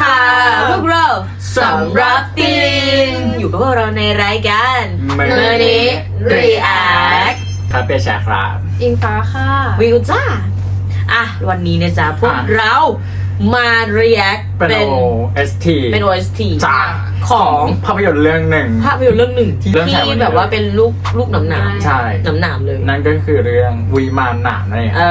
ค่ะ พวกเราสำรับตินอยู่กับพวกเราในรายการมื้เมื่อนี้ React ครับเป็นแชร์ครับอิงฟ้าค่ะ วิวจ้า อะ วันนี้นะจ๊ะพวกอะเรามา react เป็น เป็น OST เป็น OST จาก ของภาพยนตร์เรื่องหนึ่ง ภาพยนตร์เรื่องหนึ่งที่เรื่องฉายวันนี้ แบบว่าเป็นลูกลูกหนำหนามใช่ หนำหนามเลย นั่นก็คือเรื่องวิมานหนามนั่นเองเอ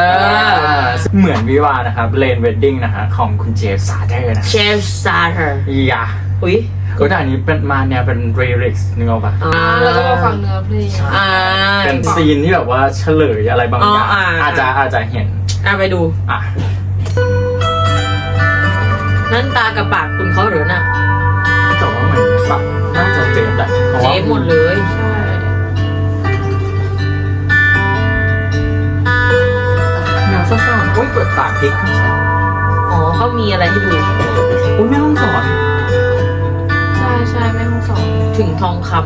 อ เหมือนวิวาห์นะครับเลนเวดดิ้งนะฮะของคุณเจฟซาเตอร์นะเชฟซาร์เธอร์ยาอุ้ย ก็แต่อันนี้เป็นมาแนวเป็นเรลิกส์นึกออกปะอ่าแล้วก็มาฟังเนื้อเพลงอ่า เป็นซีนที่แบบว่าเฉลยอะไรบางอย่างอ๋ออ่า อาจจะอาจจะเห็นอะไปดู อะนั่นตากับปากคุณเขาหรือน่ะแต่ ว่าเหมือนแบบน่าจะเจฟแหละพราะเจ๊ว่าหมดเลยใช่แนวซ่าๆอุ้ยเปิดปากพริกอ๋อเขามีอะไรให้ดูอุ้ยแม่ห้องสอน ใช่ใช่แม่ห้องสอน ถึงทองคอ๋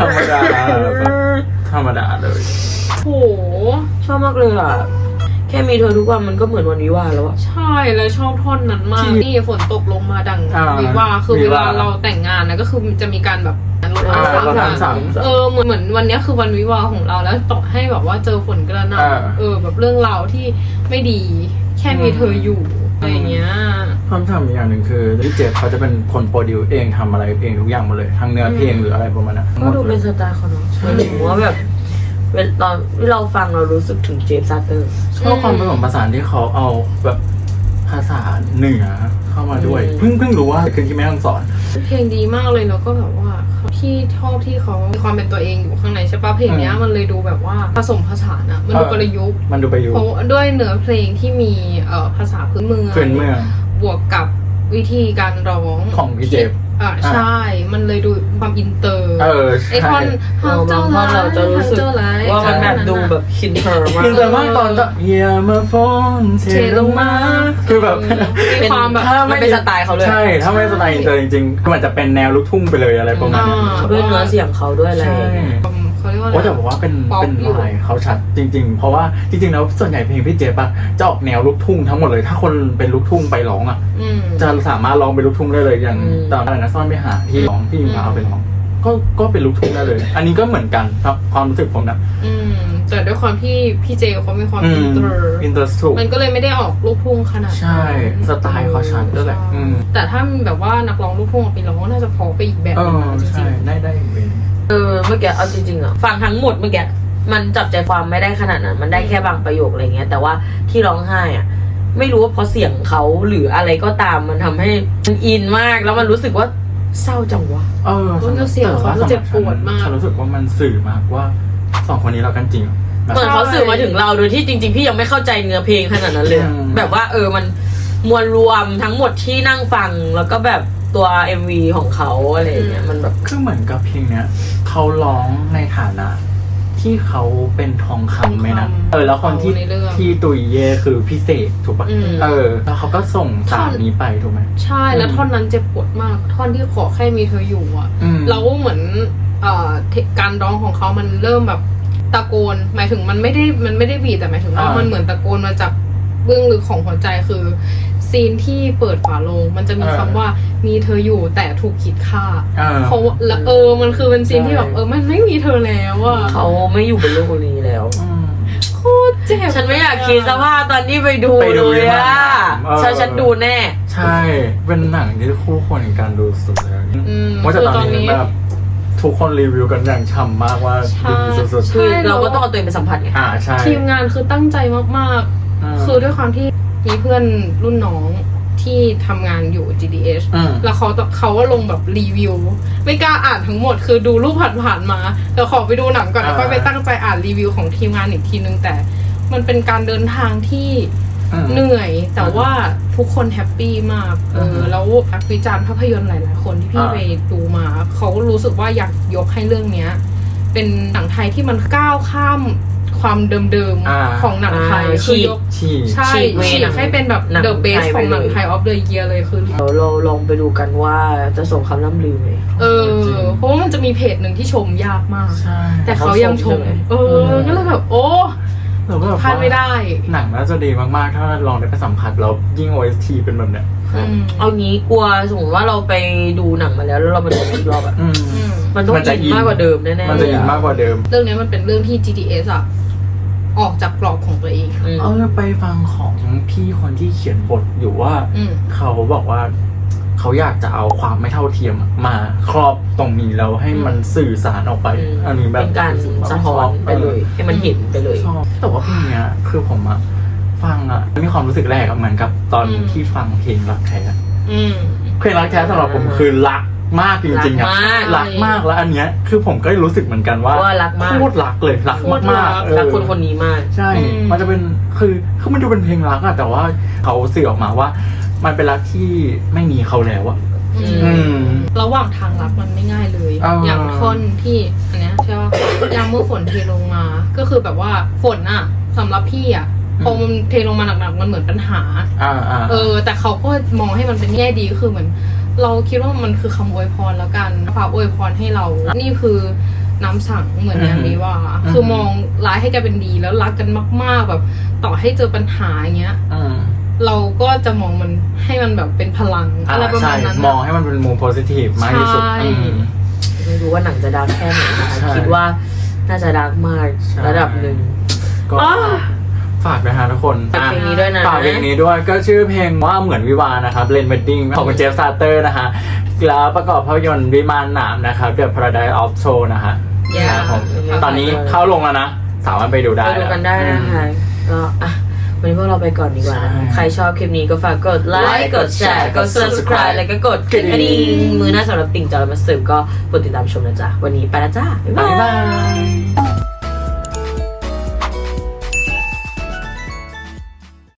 รมดาแบบธรรมดาเลยโห ชอบมากเลยอะ แค่มีเธอทุกวันมันก็เหมือนวันวิวาห์แล้วอะใช่แล้วชอบท่อนนั้นมากที่นี่ฝนตกลงมาดังอ่าวิวาห์คือวิเววาลาห์เราแต่งงานนะก็คือจะมีการแบบรดอ่าน้ำรดน้ำสัสังงเออเหมือนเหมือนวันเนี้ยคือวันวิวาห์ของเราแล้วต่อให้แบบว่าเจอฝนกระหน่อ่าำเออแบบเรื่องราวที่ไม่ดี แค่มีเธออยู่อะไรอย่างเงี้ย ความชอบอีกอย่างหนึ่งคือพี่เจฟเขาจะเป็นคนโปรดิวเองทำอะไรเองทุกอย่างหมดเลยทั้งเนื้อเพลงหรืออะไรประมาณนั้นก็ดูเป็นสไตล์เขาเนาะหมายถึงว่าแบบเวลาตอนที่เราฟังเรารู้สึกถึงเจฟซาเตอร์ ชอบความผสมผสานที่เขาเอาแบบภาษาเหนือเข้ามาด้วยอืม เพิ่งเพิ่งรู้ว่าคือที่แม่ต้องสอน เพลงดีมากเลยแล้วก็แบบว่าที่ชอบที่เขามีความเป็นตัวเองอยู่ข้างในใช่ปะเพลงเนี้ยอืม มันเลยดูแบบว่าผสมผสานอะมันดูเออประยุกต์มันดูไปอยู่เพราะด้วยเนื้อเพลงที่มีเอ่อภาษาพื้นเมือง พื้นเมือง บวกกับวิธีการร้องของพี่เจฟ อ่าใช่ มันเลยดูความอินเตอร์เออไอท่อนเออบางท่อนเราจะรู้สึก ว่ามันแบบดูแบบคินเทอร์มาก คือแต่ว่าตอนก็เฮียมาฟอนเทลงมาคือแบบ มีความแบบ ถ้มันเป็นสไตล์เขาเลย ใช่ ถ้าไม่สไตล์อินเตอร์จริงๆมันจะเป็นแนวลูกทุ่งไปเลยอะไรประมาณนั้นอ่า ด้วยเนื้อเสียงเขาด้วยอะไรใช่ อย่างเงี้ยเขาเรียกว่าอะโอ้ไรแต่บอกว่าเป็นป๊อปเป็นอยู่ ลายเขาชัดจริง ๆ เพราะว่าจริงๆแล้วส่วนใหญ่เพลงพี่เจฟอะจะออกแนวลูกทุ่งทั้งหมดเลย ถ้าคนเป็นลูกทุ่งไปร้องอะอืม จะสามารถร้องเป็นลูกทุ่งได้เลยอย่างอืม ตอนอะไรนะซ่อนไม่หาที่ร้องที่ยิงฟ้าอืมเอาไปร้องก็ก็เป็นลูกทุ่งได้เลย อันนี้ก็เหมือนกันครับความรู้สึกผมนะอืม แต่ด้วยความที่พี่เจเขามีความอินเตอร์ อินเตอร์ถูกมันก็เลยไม่ได้ออกลูกทุ่งขนาดนั้นใช่สไตล์เขาชัดด้วยแหละใช่อืมแต่ถ้าแบบว่านักร้องลูกทุ่งเอาไปร้องก็น่าจะพอไปอีกแบบเอหนึงอนะจใช่ริงได้ได้อีกเวนึง เออเมื่อกี้เอาจริงๆอะฟังทั้งหมดเมื่อกี้มันจับใจความไม่ได้ขนาดนั้น มันได้แค่บางประโยคอะไรเงี้ย แต่ว่าที่ร้องไห้อะไม่รู้ว่าเพราะเสียงเขาหรืออะไรก็ตามมันทำให้มันอินมากแล้วมันรู้สึกว่าเศร้าจังวะเออๆแล้วเสียงเขาก็เจ็บปวดมากฉันรู้สึกว่ามันสื่อมากว่าสองคนนี้เรากันจริงแบบเหมือนเขาสื่อมาถึงเราโดยที่จริง ๆ พี่ยังไม่เข้าใจเนื้อเพลงขนาดนั้นเลยอืมแบบว่าเออมันมวลรวมทั้งหมดที่นั่งฟังแล้วก็แบบ ตัว MV ของเขาอะไรอย่างเงี้ยมันแบบ คือเหมือนกับเพลงเนี้ยเขาร้องในฐานะ ที่เขาเป็นทองคำไหมนะทองคำเออ แล้วคนที่ในเรื่องที่ตุยเย่คือพิเศษถูกปะอืม เออ แล้วเขาก็ส่งสารนี้ไปถูกไหม ใช่แล้วอืมท่อนนั้นเจ็บปวดมาก ท่อนที่ขอแค่มีเธออยู่อะ อืมแล้วเหมือนเอ่อเทการร้องของเขามันเริ่มแบบตะโกน หมายถึงมันไม่ได้มันไม่ได้บีดแต่หมายถึงว่าอ่ามั มันเหมือนตะโกนมาจาก เบื้องลึกของหัวใจคือ ซีนที่เปิดฝาโลง มันจะมีคำว่ามีเธออยู่แต่ถูกขีดค่าเออ เพราะว่าแล้วเออมันคือเป็นซีนที่แบบใช่เออมันไม่มีเธอแล้วอะเขาไม่อยู่บนโลกนี้แล้วอืมโคตรเจ็บฉันไม่อยากคิดสภาพตอนที่ไปดูไปดูเลยอะเออ ฉันฉันดูแน่ ใช่ เป็นหนังที่คู่ควรในการดูสุดเลยอืมว่าแต่คือตอนตอนนี้นี้แบบทุกคนรีวิวกันอย่างฉ่ำมากว่าใช่ดีสุดใช่คือเราก็ต้องเอาตัวเองไปสัมผัสไง ๆอ่าใช่ ทีมงานคือตั้งใจมากๆ มคือด้วยความที่มีเพื่อนรุ่นน้องที่ทำงานอยู่ GDH อืมแล้วเขาเขาก็ลงแบบรีวิว ไม่กล้าอ่านทั้งหมด คือดูรูปผ่านๆมาแต่ขอไปดูหนังก่อนแล้วอ่าค่อยไปตั้งใจอ่านรีวิวของทีมงานอีกทีนึงแต่ มันเป็นการเดินทางที่อืมเหนื่อย แต่ว่าทุกคนแฮปปี้มากเออืออฮึแล้วนักวิจารณ์ภาพยนตร์หลายๆคนที่พี่อ่า ไปดูมา เขารู้สึกว่าอยากยกให้เรื่องเนี้ย เป็นหนังไทยที่มันก้าวข้าม ความเดิมอ่า ๆของหนังไทยอ่าคือยกฉีก ใช่ฉีกเวฉีกหนังให้เป็นแบบหนัง the best ไทยของหนังไปเลย ไทย of the year เลยคือ เดี๋ยวเราลองไปดูกันว่าจะส่งคำล่ำลือไหม เออ จริง เพราะว่ามันจะมีเพจหนึ่งที่ชมยากมาก ใช่ แต่เขายังชม เขาชมใช่ไหม เออ ก็เลยแบบโอ้ เราก็แบบพลาดไม่ได้ หนังน่าจะดีมากๆ ถ้าลองได้ไปสัมผัสแล้วยิ่ง OST เป็นแบบเนี้ยอืมเอางี้กลัวสมมติว่าเราไปดูหนังมาแล้วแล้วเรามาดูอีกรอบอะอืม อืมมันต้องมันจะอินมากกว่าเดิมแน่ๆมันจะอินมากกว่าเดิม เรื่องนี้มันเป็นเรื่องที่ GTS อะออกจากกรอบของตัวเอง อืม เออไปฟังของพี่คนที่เขียนบทอยู่ว่า อืม เขาบอกว่า เขาอยากจะเอาความไม่เท่าเทียมอะมาครอบตรงนี้แล้วให้มันสื่อสารออกไปอืมอันนี้แบบเป็นการสะท้อนไปเลย ให้มันเห็นไปเลยชอบแต่ว่าเพลงเนี้ยคือผมอะฟังอะมีความรู้สึกแรกอะเหมือนกับตอนอืมที่ฟังเพลงรักแท้อืมเพลงรักแท้สำหรับผมคือรักมากจริงๆอะรักมากรักมากแล้วอันเนี้ยคือผมก็รู้สึกเหมือนกันว่าว่ารักมากโคตรรักเลยรักโคตรรัมากกๆเออรักคนคนนี้มาก ใช่อืมมันจะเป็นคือคือมันดูเป็นเพลงรักอะแต่ว่าเขาสื่อออกมาว่า มันเป็นรักที่ไม่มีเขาแล้วอะ อือืมมระหว่างทางรักมันไม่ง่ายเลย อ่า อย่างท่อนที่อันเนี้ยใช่ป่ะ ยามเมื่อฝนเทลงมา ก็คือแบบว่าฝนอะสำหรับพี่อะพอมันเทลงมาหนักๆมันเหมือนปัญหา อ่าอ่า เออ แต่เขาก็มองให้มันเป็นแง่ดีก็คือเหมือน เราคิดว่ามันคือคำอวยพรแล้วกันฝากอวยพรให้เรา นี่คือน้ำสั่งเหมือนอย่างนี้ว่า อืม คือมองร้ายให้กลายเป็นดีแล้วรักกันมาก ๆ แบบ ต่อให้เจอปัญหาอย่างเงี้ย อืม เราก็จะมองมันให้มันแบบเป็นพลังอ่าอะไรประใช่มาณนั้น มองให้มันเป็นมุมโพสิทีฟมากที่สุดใช่อืมไม่รู้ว่าหนังจะดังแค่ไหนนะคะใช่คิดว่าน่าจะดังมากใช่ระดับหนึ่งก็อ้าฝากนะฮะทุกคนฝากเพลงนี้ด้วยนะฝากเพลงนี้ด้วยก็ชื่อเพลงว่าเหมือนวิวาห์นะครับเลนเวดดิ้งของคุณเจฟซาเตอร์นะฮะแล้วประกอบภาพยนตร์วิมานหนามนะครับ The Paradise of Show นะฮะ Yeah ครับผมตอนนี้เข้าลงแล้วนะ สามารถไปดูได้ไปดูกันได้นะคะก็อะ วันนี้พวกเราไปก่อนดีกว่านะคะใช่ใครชอบคลิปนี้ก็ฝากกดไลค์ กดแชร์ กด subscribe แล้วก็กดกระดิ่งมือหน้าสำหรับติ่งจอยมาสืบก็กดติดตามชมนะจ๊ะ วันนี้ไปแล้วจ้า บ๊ายบ๊ายบาบายย